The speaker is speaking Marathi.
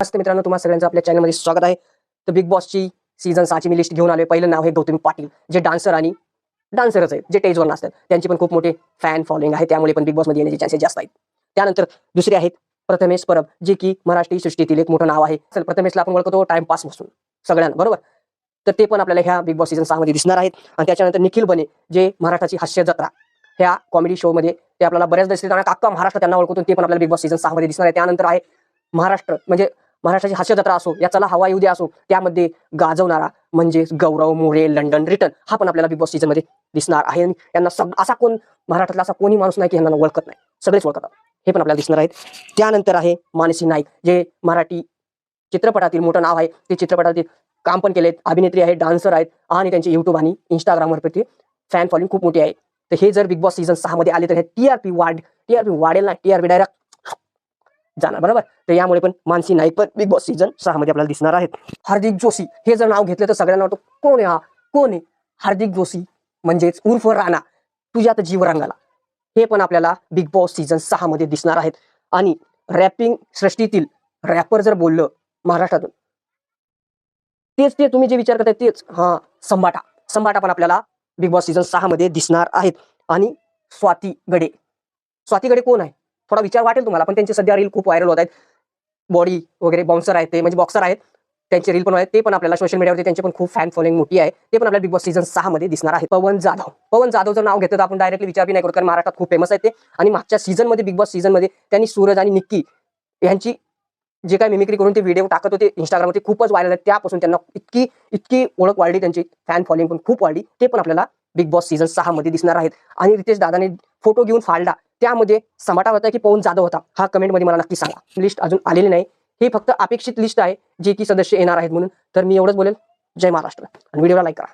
नमस्ते मित्रांनो तुम्हाला सगळ्यांचं आपल्या चॅनलमध्ये स्वागत आहे. तर बिग बॉसची सीझन सहाची मी लिस्ट घेऊन आलोय. पहिलं नाव हे गौतमी पाटील जे डान्सर आणि डान्सरच आहेत जे टेजवर नसतात त्यांची पण खूप मोठे फॅन फॉलोइंग आहे. त्यामुळे पण बिग बॉसमध्ये येण्याचे चान्सेस जास्त आहेत. त्यानंतर दुसरे आहेत प्रथमेश परब जे की महाराष्ट्रीय सृष्टीतील एक मोठं नाव आहे. चल प्रथमेशला आपण ओळखतो टाइमपास बसून सगळ्यांना बरोबर? तर ते पण आपल्याला ह्या बिग बॉस सीझन सहामध्ये दिसणार आहेत. आणि त्याच्यानंतर निखिल बने जे महाराष्ट्राची हास्य जत्रा ह्या कॉमेडी शोमध्ये ते आपल्याला बऱ्याच दिसतील आणि अख्खा महाराष्ट्र त्यांना ओळखतो. ते पण आपल्याला बिग बॉस सीझन सहामध्ये दिसणार आहे. त्यानंतर आहे महाराष्ट्र म्हणजे महाराष्ट्राची हास्य जत्रा असो या चला हवा येऊ द्या असो त्यामध्ये गाजवणारा म्हणजे गौरव मोरे लंडन रिटर्न हा पण आपल्याला बिग बॉस सीझनमध्ये दिसणार आहे. आणि यांना सग असा कोण महाराष्ट्रातला असा कोणी माणूस नाही की यांना ओळखत नाही. सगळेच ओळखतात हे पण आपल्याला दिसणार आहेत. त्यानंतर आहे मानसी नाईक जे मराठी चित्रपटातील मोठं नाव आहे. ते चित्रपटातील काम पण केलेत. अभिनेत्री आहेत डान्सर आहेत आणि त्यांचे युट्यूब आणि इंस्टाग्रामवर ते फॅन फॉलोइंग खूप मोठी आहे. तर हे जर बिग बॉस सीझन सहा मध्ये आले तर हे टीआरपी वाढ टीआरपी वाढेल ना? टीआरपी डायरेक्ट जाणार बरोबर? तर यामुळे पण मानसी नाईक पण बिग बॉस सीझन सहा मध्ये आपल्याला दिसणार आहेत. हार्दिक जोशी हे जर नाव घेतलं तर सगळ्यांना वाटतं कोण आहे हा? कोण आहे? हार्दिक जोशी म्हणजेच उर्फ राणा तुझ्यात जीव रंगाला हे पण आपल्याला बिग बॉस सीझन सहा मध्ये दिसणार आहेत. आणि रॅपिंग सृष्टीतील रॅपर जर बोललं महाराष्ट्रातून तेच ते तुम्ही जे विचार करताय तेच हा संबाटा संबाटा पण आपल्याला बिग बॉस सीझन सहा मध्ये दिसणार आहेत. आणि स्वाती गडे. स्वाती गडे कोण आहे? थोडा विचार वाटेल तुम्हाला पण त्यांचे सध्या रील खूप व्हायरल होत आहेत. बॉडी वगैरे बाउन्सर आहेत ते म्हणजे बॉक्सर आहेत. त्यांचे रील पण आहेत ते पण आपल्याला सोशल मीडियावरती त्यांचे पण खूप फॅन फॉलोइंग मोठी आहे. ते पण आपल्याला बिग बॉस सीझन सहा मध्ये दिसणार आहे पवन जाधव पवन जाधवचं नाव घेतं तर आपण डायरेक्टली विचार बी नाही करू कारण महाराष्ट्रात खूप फेमस आहे ते. आणि मागच्या सीझनमध्ये बिग बॉस सीझनमध्ये त्यांनी सूरज आणि निक्की यांची जे काय मिमिक्री करून ते व्हिडिओ टाकत होते इंस्टाग्रामवरती खूपच व्हायरल आहेत. त्यापासून त्यांना इतकी इतकी ओळख वाढली त्यांची फॅन फॉलोइंग पण खूप वाढली. ते पण आपल्याला बिग बॉस सीझन सहा मध्ये दिसणार आहेत. आणि रितेश दादाने फोटो घेऊन फाळला त्यामध्ये समाटा होता की पवन जाधव होता हा कमेंटमध्ये मला नक्की सांगा. लिस्ट अजून आलेली नाही. ही फक्त अपेक्षित लिस्ट आहे जे की सदस्य येणार आहेत म्हणून. तर मी एवढंच बोलेल. जय महाराष्ट्र. आणि व्हिडिओला लाईक करा.